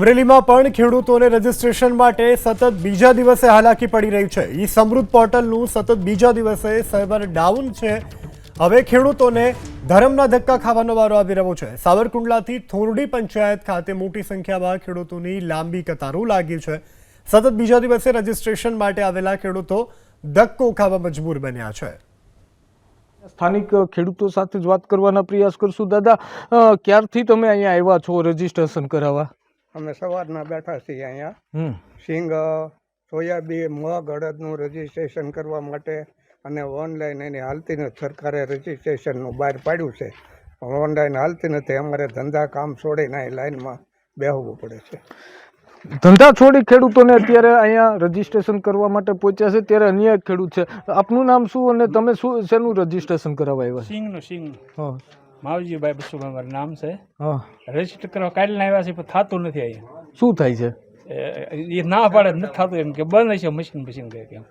અમરેલીમાં પણ ખેડૂતોને રજીસ્ટ્રેશન માટે સતત બીજા દિવસે હાલાકી પડી રહી છે. ઈ સમૃદ્ધ પોર્ટલનું સતત બીજા દિવસે સર્વર ડાઉન છે. હવે ખેડૂતોને ધરમના ધક્કા ખાવાનો વારો આવી રહ્યો છે. સાવરકુંડલાથી થોરડી પંચાયત ખાતે મોટી સંખ્યામાં ખેડૂતોની લાંબી કતારો લાગી છે. સતત બીજા દિવસે રજીસ્ટ્રેશન માટે આવેલા ખેડૂતો ધક્કો ખાવા મજબૂર બન્યા છે. સ્થાનિક ખેડૂતો સાથે જ વાત કરવાના પ્રયાસ કરશું. દાદા ક્યારથી તમે અહીંયા આવ્યા છો રજીસ્ટ્રેશન કરાવવા? અમે સવારના બેઠા છીએ અહીંયા. સિંગ સોયાબીન મગ અડદનું રજીસ્ટ્રેશન કરવા માટે અને ઓનલાઈન એની હાલતી નથી સરકારે રજીસ્ટ્રેશનનું બહાર પાડ્યું છે. પણ ઓનલાઈન હાલતી નથી અમારે ધંધા કામ છોડીને એ લાઈનમાં બેહવું પડે છે. ધંધા છોડી ખેડૂતોને અત્યારે અહીંયા રજીસ્ટ્રેશન કરવા માટે પહોંચ્યા છે ત્યારે અન્ય એક ખેડૂત છે. આપનું નામ શું અને તમે શું શેનું રજીસ્ટ્રેશન કરાવવા આવ્યા સિંગનું સિંગનું છો માવજીભાઈ બસુભાઈ મારું નામ છે. રજિસ્ટર કરવા કાલના આવ્યા છે પણ થતું નથી અહીંયા. શું થાય છે? એ- એ ના પાડે નથી થતું એમ કે બંધ છે મશીન મશીન કહે કેમ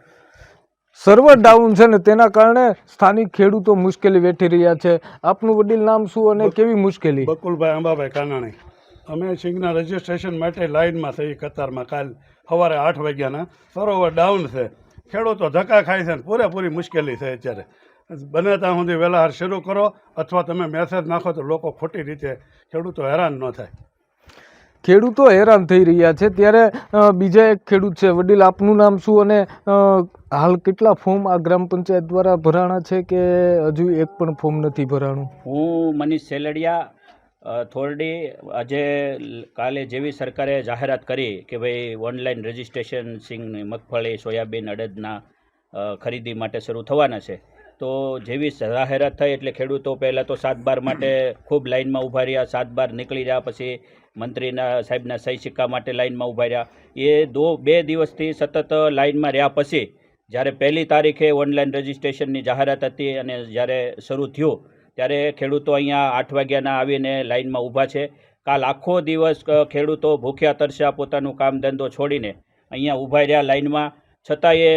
સર્વર ડાઉન છે ને તેના કારણે સ્થાનિક ખેડૂતો મુશ્કેલી વેઠી રહ્યા છે. આપનું વડીલ નામ શું અને કેવી મુશ્કેલી? બકુલભાઈ અંબાભાઈ કાનાણી. અમે સિંગના રજીસ્ટ્રેશન માટે લાઇનમાં થઈ કતારમાં કાલ સવારે આઠ વાગ્યાના. સરોવર ડાઉન છે. ખેડૂતો ધક્કા ખાય છે ને પૂરેપૂરી મુશ્કેલી છે અત્યારે. બને ત્યાં સુધી વહેલા શરૂ કરો અથવા તમે મેસેજ નાખો તો લોકો ખોટી રીતે ખેડૂતો હેરાન ન થાય. ખેડૂતો હેરાન થઈ રહ્યા છે. ત્યારે બીજા એક ખેડૂત છે. વડીલ આપનું નામ શું અને હાલ કેટલા ફોર્મ આ ગ્રામ પંચાયત દ્વારા ભરાણા છે કે હજુ એક પણ ફોર્મ નથી ભરાણું? હું મનીષ સેલડિયા થોરડી આજે કાલે જેવી સરકારે જાહેરાત કરી કે ભાઈ ઓનલાઈન રજિસ્ટ્રેશન સિંગની મગફળી, સોયાબીન, અડદના ખરીદી માટે શરૂ થવાના છે. તો જેવી જાહેરાત થઈ એટલે ખેડૂતો પહેલાં તો સાત બાર માટે ખૂબ લાઇનમાં ઊભા રહ્યા, સાત બાર નીકળી રહ્યા, પછી મંત્રીના સાહેબના સહી સિક્કા માટે લાઇનમાં ઊભા રહ્યા. એ દો, બે દિવસથી સતત લાઇનમાં રહ્યા પછી જ્યારે પહેલી તારીખે ઓનલાઈન રજિસ્ટ્રેશનની જાહેરાત હતી અને જ્યારે શરૂ થયું ત્યારે ખેડૂતો અહીંયા આઠ વાગ્યાના આવીને લાઇનમાં ઊભા છે. કાલ આખો દિવસ ખેડૂતો ભૂખ્યા, તરસ્યા, પોતાનું કામ ધંધો છોડીને અહીંયા ઊભા રહ્યા લાઇનમાં. છતાં એ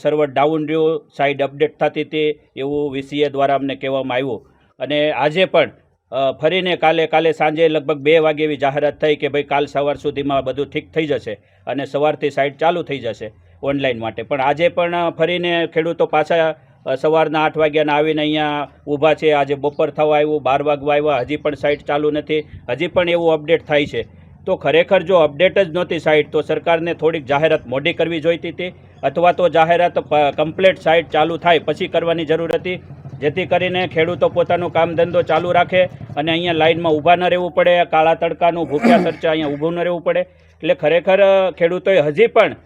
સર્વર ડાઉન રહ્યું, સાઇડ અપડેટ થતી હતી એવું વીસીએ દ્વારા અમને કહેવામાં આવ્યું. અને આજે પણ ફરીને કાલે કાલે સાંજે લગભગ બે વાગે એવી જાહેરાત થઈ કે ભાઈ કાલ સવાર સુધીમાં બધું ઠીક થઈ જશે અને સવારથી સાઇટ ચાલુ થઈ જશે ઓનલાઈન માટે. પણ આજે પણ ફરીને ખેડૂતો પાછા સવારના આઠ વાગ્યાના આવીને અહીંયા ઊભા છે. આજે બપોર થવા આવ્યું, બાર વાગવા આવ્યા. હજી પણ સાઇટ ચાલુ નથી. હજી પણ એવું અપડેટ થાય છે. તો ખરેખર જો અપડેટ જ નહોતી સાઇટ તો સરકારને થોડીક જાહેરાત મોડી કરવી જોઈતી હતી અથવા તો જાહેરાત કમ્પ્લેટ સાઇટ ચાલુ થાય, પછી કરવાની જરૂર હતી. જેથી કરીને ખેડૂતો પોતાનું કામ ધંધો ચાલુ રાખે અને અહીંયા લાઇનમાં ઊભા ન રહેવું પડે, કાળા તડકાનું ભૂખ્યા ખર્ચા અહીંયા ઊભું ન રહેવું પડે. એટલે ખરેખર ખેડૂતોએ હજી પણ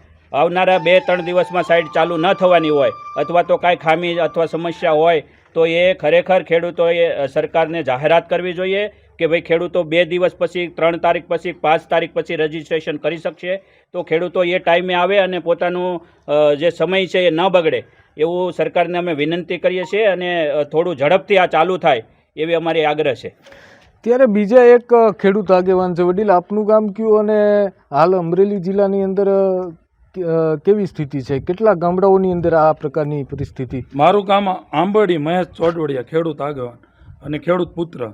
આવનારા બે, ત્રણ દિવસમાં સાઇટ ચાલુ ન થવાની હોય અથવા તો કાંઈ ખામી અથવા સમસ્યા હોય, તો એ ખરેખર ખેડૂતોએ સરકારને જાહેરાત કરવી જોઈએ કે ભાઈ ખેડૂતો બે દિવસ પછી, ત્રણ તારીખ પછી, પાંચ તારીખ પછી રજીસ્ટ્રેશન કરી શકશે. તો ખેડૂતો એ ટાઈમે આવે અને પોતાનું જે સમય છે એ ન બગડે. એવું સરકારને અમે વિનંતી કરીએ છીએ અને થોડું ઝડપથી આ ચાલુ થાય એવી અમારી આગ્રહ છે. ત્યારે બીજા એક ખેડૂત આગેવાન છે, વડીલ આપનું ગામ કયું અને હાલ અમરેલી જિલ્લાની અંદર કેવી સ્થિતિ છે? કેટલા ગામડાઓની અંદર આ પ્રકારની પરિસ્થિતિ? મારું ગામ આંબડી, મહેશ ચોડવડિયા, ખેડૂત આગેવાન અને ખેડૂત પુત્ર.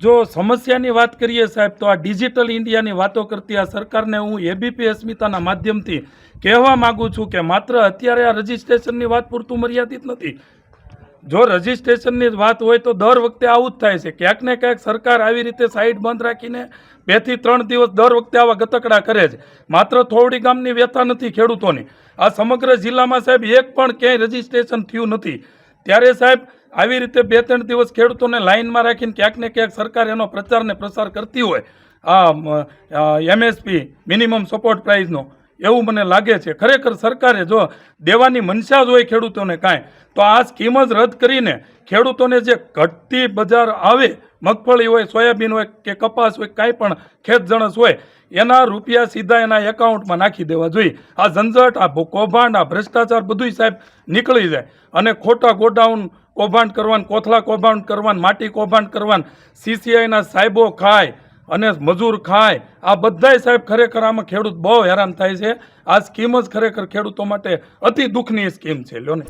જો સમસ્યાની વાત કરીએ સાહેબ, તો આ ડિજિટલ ઇન્ડિયાની વાતો કરતી આ સરકારને હું એબીપી અસ્મિતાના માધ્યમથી કહેવા માગું છું કે માત્ર અત્યારે આ રજિસ્ટ્રેશનની વાત પૂરતું મર્યાદિત નથી. જો રજિસ્ટ્રેશનની વાત હોય તો દર વખતે આવું જ થાય છે. ક્યાંક ને ક્યાંક સરકાર આવી રીતે સાઈડ બંધ રાખીને બેથી ત્રણ દિવસ દર વખતે આવા ગતકડા કરે છે. માત્ર થોડી ગામની વ્યથા નથી ખેડૂતોની. આ સમગ્ર જિલ્લામાં સાહેબ એક પણ ક્યાંય રજિસ્ટ્રેશન થયું નથી. ત્યારે સાહેબ આવી રીતે બે ત્રણ દિવસ ખેડૂતોને લાઇનમાં રાખીને ક્યાંક ને ક્યાંક સરકાર એનો પ્રચાર ને પ્રસાર કરતી હોય. આ એમએસપી મિનિમમ સપોર્ટ પ્રાઇઝનો. એવું મને લાગે છે. ખરેખર સરકારે જો દેવાની મનસા જ હોય ખેડૂતોને કાંઈ, તો આ સ્કીમ જ રદ કરીને ખેડૂતોને જે ઘટતી બજાર આવે, મગફળી હોય, સોયાબીન હોય કે કપાસ હોય, કાંઈ પણ ખેત જણસ હોય, એના રૂપિયા સીધા એના એકાઉન્ટમાં નાખી દેવા જોઈએ. આ ઝંઝટ, આ કૌભાંડ, આ ભ્રષ્ટાચાર બધુંય સાહેબ નીકળી જાય. અને ખોટા ગોડાઉન કૌભાંડ કરવાનું, કોથળા કૌભાંડ કરવાનું, માટી કૌભાંડ કરવાનું સીસીઆઈના સાહેબો ખાય અને મજૂર ખાય. આ બધાય સાહેબ ખરેખર આમાં ખેડૂત બહુ હેરાન થાય છે. આ સ્કીમ જ ખરેખર ખેડૂતો માટે અતિ દુઃખની સ્કીમ છે, લ્યો